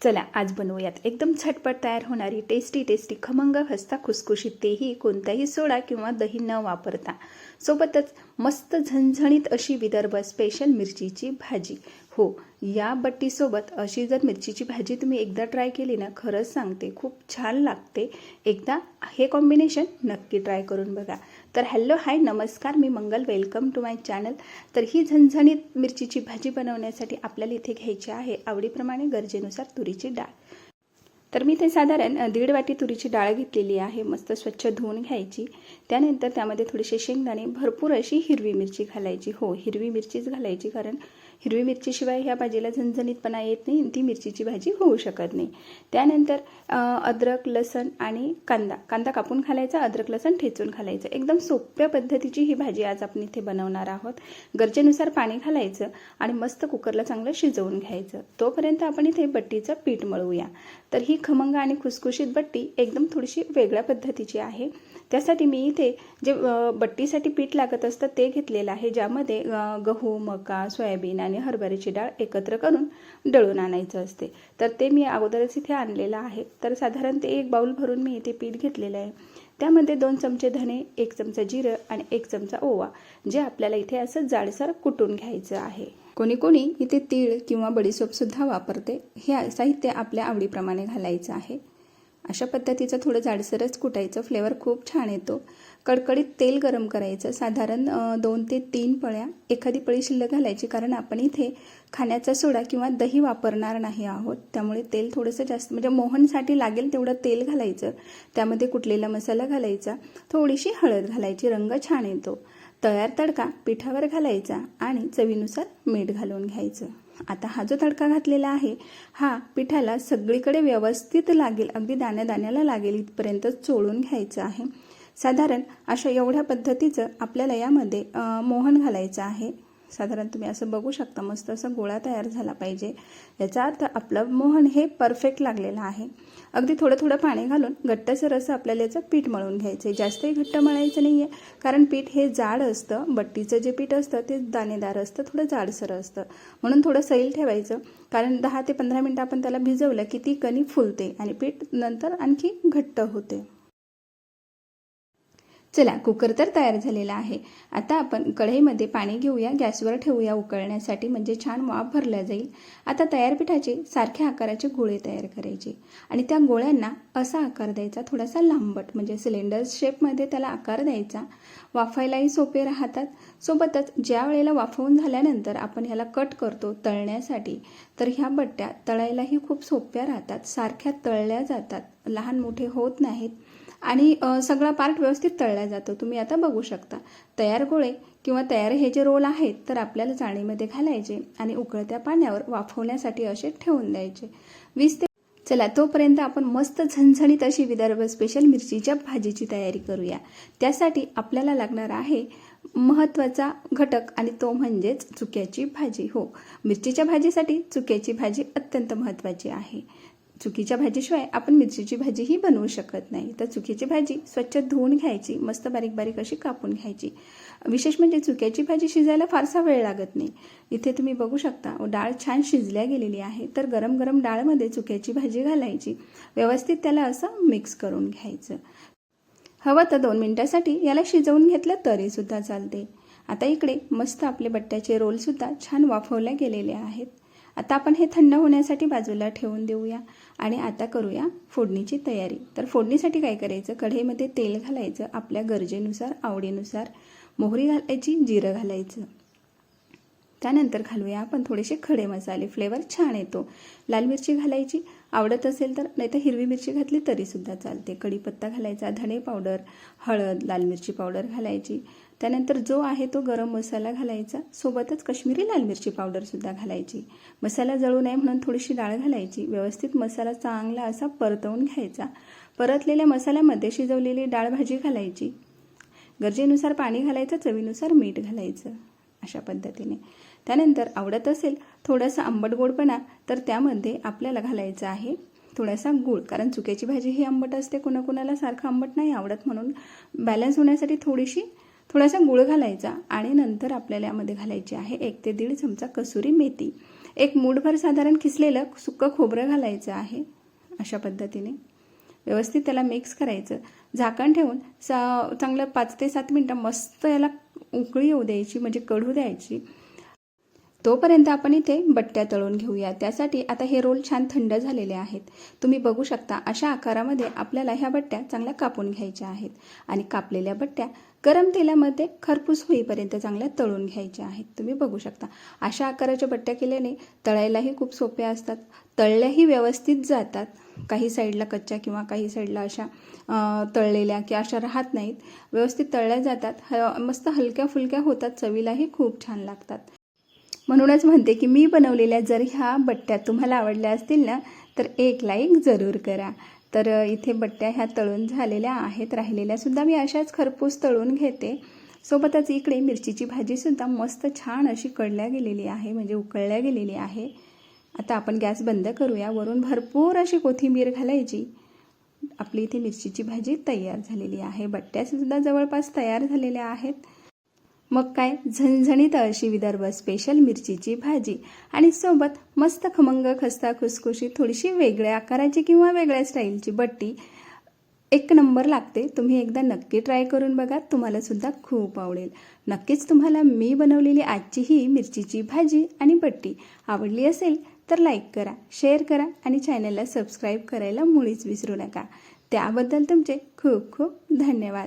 चला आज बनवूयात. एकदम झटपट तयार होणारी टेस्टी टेस्टी खमंग हसता खुसखुशीत तेही कोणताही सोडा किंवा दही न वापरता. सोबतच मस्त झणझणीत अशी विदर्भ स्पेशल मिरचीची भाजी. हो या बट्टीसोबत अशी जर मिरचीची भाजी तुम्ही एकदा ट्राय केली ना खरंच सांगते खूप छान लागते. एकदा हे कॉम्बिनेशन नक्की ट्राय करून बघा. तर हॅलो हाय नमस्कार मी Mangal welcome to my channel. तर ही झणझणीत मिरचीची भाजी बनवण्यासाठी आपल्याला इथे घ्यायची आहे आवडीप्रमाणे गरजेनुसार तुरीची डाळ. तर मी ते साधारण दीड वाटी तुरीची डाळ घेतलेली आहे मस्त स्वच्छ धुवून घ्यायची. त्यानंतर त्यामध्ये थोडेसे शेंगदाणे भरपूर अशी हिरवी मिरची घालायची. हो हिरवी मिरचीच घालायची कारण हिरवी मिरचीशिवाय ह्या भाजीला झणझणीतपणा येत नाही ती मिरचीची भाजी होऊ शकत नाही. त्यानंतर अद्रक लसण आणि कांदा. कांदा कापून घालायचा अद्रक लसण ठेचून घालायचं एकदम सोप्या पद्धतीची ही भाजी आज आपण इथे बनवणार आहोत. गरजेनुसार पाणी घालायचं आणि मस्त कुकरला चांगलं शिजवून घ्यायचं. तोपर्यंत आपण इथे बट्टीचं पीठ मळूया. तर ही खमंग आणि खुसखुशीत बट्टी एकदम थोडीशी वेगळ्या पद्धतीची आहे. त्यासाठी मी इथे जे बट्टीसाठी पीठ लागत असतं ते घेतलेलं आहे ज्यामध्ये गहू मका सोयाबीन आणि हरभऱ्याची डाळ एकत्र करून दळून आणायचं असते. तर ते मी अगोदरच इथे आणलेलं आहे. तर साधारण ते एक बाऊल भरून मी इथे पीठ घेतलेलं आहे. त्यामध्ये दोन चमचे धने एक चमचा जिरं आणि एक चमचा ओवा जे आपल्याला इथे असं जाडसर कुटून घ्यायचं आहे. कोणी कोणी इथे तीळ किंवा बडीसोपसुद्धा वापरते. हे साहित्य आपल्या आवडीप्रमाणे घालायचं आहे. अशा पद्धतीचं थोडं जाडसरच कुटायचं. फ्लेवर खूप छान येतो. कडकडीत तेल गरम करायचं. साधारण दोन ते तीन पळ्या एखादी पळी शिल्लक घालायची. कारण आपण इथे खाण्याचा सोडा किंवा दही वापरणार नाही आहोत. त्यामुळे तेल थोडंसं जास्त म्हणजे मोहनसाठी लागेल तेवढं तेल घालायचं. त्यामध्ये कुटलेला मसाला घालायचा. थोडीशी हळद घालायची. रंग छान येतो. तयार तडका पिठावर घालायचा आणि चवीनुसार मीठ घालून घ्यायचं. आता हा जो तडका घातलेला आहे हा पिठाला सगळीकडे व्यवस्थित लागेल अगदी दाण्या दाण्याला लागेल इथपर्यंत चोळून घ्यायचं आहे. साधारण अशा एवढ्या पद्धतीचं आपल्याला यामध्ये मोहन घालायचं आहे. साधारण तुम्ही असं बघू शकता मस्त असं गोळा तयार झाला पाहिजे. याचा अर्थ आपलं मोहन हे परफेक्ट लागलेलं आहे. अगदी थोडं थोडं पाणी घालून घट्टसर असं आपल्याला याचं पीठ मळून घ्यायचं आहे जास्तही घट्ट मळायचं नाही आहे कारण पीठ हे जाड असतं बट्टीचं जे पीठ असतं ते दाणेदार असतं थोडं जाडसर असतं. म्हणून थोडं सैल ठेवायचं कारण दहा ते पंधरा मिनटं आपण त्याला भिजवलं की ती कणी फुलते आणि पीठ नंतर आणखी घट्ट होते. चला कुकर तर तयार झालेला आहे. आता आपण कढईमध्ये पाणी घेऊया गॅसवर ठेवूया उकळण्यासाठी म्हणजे छान वाफ भरला जाईल. आता तयार पिठाचे सारख्या आकाराचे गोळे तयार करायचे. आणि त्या गोळ्यांना असा आकार द्यायचा थोडासा लांबट म्हणजे सिलेंडर शेपमध्ये त्याला आकार द्यायचा. वाफायलाही सोपे राहतात. सोबतच ज्या वेळेला वाफवून झाल्यानंतर आपण ह्याला कट करतो तळण्यासाठी तर ह्या बट्ट्या तळायलाही खूप सोप्या राहतात. सारख्या तळल्या जातात. लहान मोठे होत नाहीत. आणि सगळा पार्ट व्यवस्थित तळला जातो. तुम्ही आता बघू शकता. तयार गोळे किंवा तयार हे जे रोल आहेत तर आपल्याला जाणीमध्ये घालायचे आणि उकळत्या पाण्यावर वाफवण्यासाठी असे ठेवून द्यायचे. वीस ते चला तोपर्यंत आपण मस्त झणझणीत अशी विदर्भ स्पेशल मिरचीच्या भाजीची तयारी करूया. त्यासाठी आपल्याला लागणार आहे महत्त्वाचा घटक आणि तो म्हणजेच चुक्याची भाजी. हो मिरचीच्या भाजीसाठी चुक्याची भाजी अत्यंत महत्त्वाची आहे. चुकीच्या भाजीशिवाय आपण मिरचीची भाजीही बनवू शकत नाही. तर चुकीची भाजी स्वच्छ धुवून घ्यायची मस्त बारीक बारीक अशी कापून घ्यायची. विशेष म्हणजे चुक्याची भाजी शिजायला फारसा वेळ लागत नाही. इथे तुम्ही बघू शकता डाळ छान शिजल्या गेलेली आहे. तर गरम गरम डाळमध्ये चुक्याची भाजी घालायची. व्यवस्थित त्याला असं मिक्स करून घ्यायचं. हवं तर दोन मिनिटासाठी याला शिजवून घेतलं तरीसुद्धा चालते. आता इकडे मस्त आपले बट्ट्याचे रोलसुद्धा छान वाफवल्या गेलेले आहेत. आता आपण हे थंड होण्यासाठी बाजूला ठेवून देऊया आणि आता करूया फोडणीची तयारी. तर फोडणीसाठी काय करायचं? कढईमध्ये तेल घालायचं आपल्या गरजेनुसार आवडीनुसार. मोहरी घालायची जिरं घालायचं. त्यानंतर घालूया आपण थोडेसे खडे मसाले. फ्लेवर छान येतो. लाल मिरची घालायची आवडत असेल तर नाहीतर हिरवी मिरची घातली तरीसुद्धा चालते. कढीपत्ता घालायचा धणे पावडर हळद लाल मिरची पावडर घालायची. त्यानंतर जो आहे तो गरम मसाला घालायचा. सोबतच कश्मीरी लाल मिरची पावडरसुद्धा घालायची. मसाला जळू नये म्हणून थोडीशी डाळ घालायची. व्यवस्थित मसाला चांगला असा परतवून घ्यायचा. परतलेल्या मसाल्यामध्ये शिजवलेली डाळ भाजी घालायची. गरजेनुसार पाणी घालायचं चवीनुसार मीठ घालायचं. अशा पद्धतीने. त्यानंतर आवडत असेल थोडासा आंबट गोडपणा तर त्यामध्ये आपल्याला घालायचं आहे थोडासा गूळ. कारण चुक्याची भाजी ही आंबट असते कोणाकोणाला सारखं आंबट नाही आवडत म्हणून बॅलन्स होण्यासाठी थोडीशी थोडासा गूळ घालायचा आणि नंतर आपल्याला यामध्ये घालायची आहे एक ते दीड चमचा कसुरी मेथी. एक मूठभर साधारण खिसलेलं सुकं खोबरं घालायचं आहे अशा पद्धतीने. व्यवस्थित त्याला मिक्स करायचं. झाकण ठेवून सा चांगलं पाच ते सात मिनटं मस्त याला उकळी येऊ द्यायची म्हणजे कढू द्यायची. तोपर्यंत आपण इथे बट्ट्या तळून घेऊया. त्यासाठी आता हे रोल छान थंड झालेले आहेत. तुम्ही बघू शकता अशा आकारामध्ये आपल्याला ह्या बट्ट्या चांगल्या कापून घ्यायच्या आहेत. आणि कापलेल्या बट्ट्या गरम तेलामध्ये खरपूस होईपर्यंत चांगल्या तळून घ्यायच्या आहेत. तुम्ही बघू शकता अशा आकाराच्या बट्ट्या केल्याने तळायलाही खूप सोप्या असतात. तळल्याही व्यवस्थित जातात. काही साईडला कच्च्या किंवा काही साईडला अशा तळलेल्या की अशा राहत नाहीत. व्यवस्थित तळल्या जातात. ह मस्त हलक्या फुलक्या होतात. चवीलाही खूप छान लागतात. म्हणूनच म्हणते की मी बनवलेल्या जर ह्या बट्ट्या तुम्हाला आवडल्या असतील ना तर एक लाईक जरूर करा. तर इथे बट्ट्या ह्या तळून झालेल्या आहेत राहिलेल्यासुद्धा मी अशाच खरपूस तळून घेते. सोबतच इकडे मिरचीची भाजीसुद्धा मस्त छान अशी कळल्या गेलेली आहे म्हणजे उकळल्या गेलेली आहे. आता आपण गॅस बंद करूया. वरून भरपूर अशी कोथिंबीर घालायची. आपली इथे मिरचीची भाजी तयार झालेली आहे. बट्ट्यासुद्धा जवळपास तयार झालेल्या आहेत. मग काय? झणझणीत अशी विदर्भ स्पेशल मिरचीची भाजी. आणि सोबत मस्त खमंग खस्ता खुसखुशीत थोडीशी वेगळ्या आकाराची किंवा वेगळ्या स्टाईलची बट्टी. एक नंबर लागते. तुम्ही एकदा नक्की ट्राय करून बघा. तुम्हाला सुद्धा खूप आवडेल. नक्कीच तुम्हाला मी बनवलेली आजची ही मिरचीची भाजी आणि बट्टी आवडली असेल तर लाईक करा शेअर करा आणि चॅनलला सबस्क्राईब करायला मुळीच विसरू नका. त्याबद्दल तुमचे खूप खूप धन्यवाद.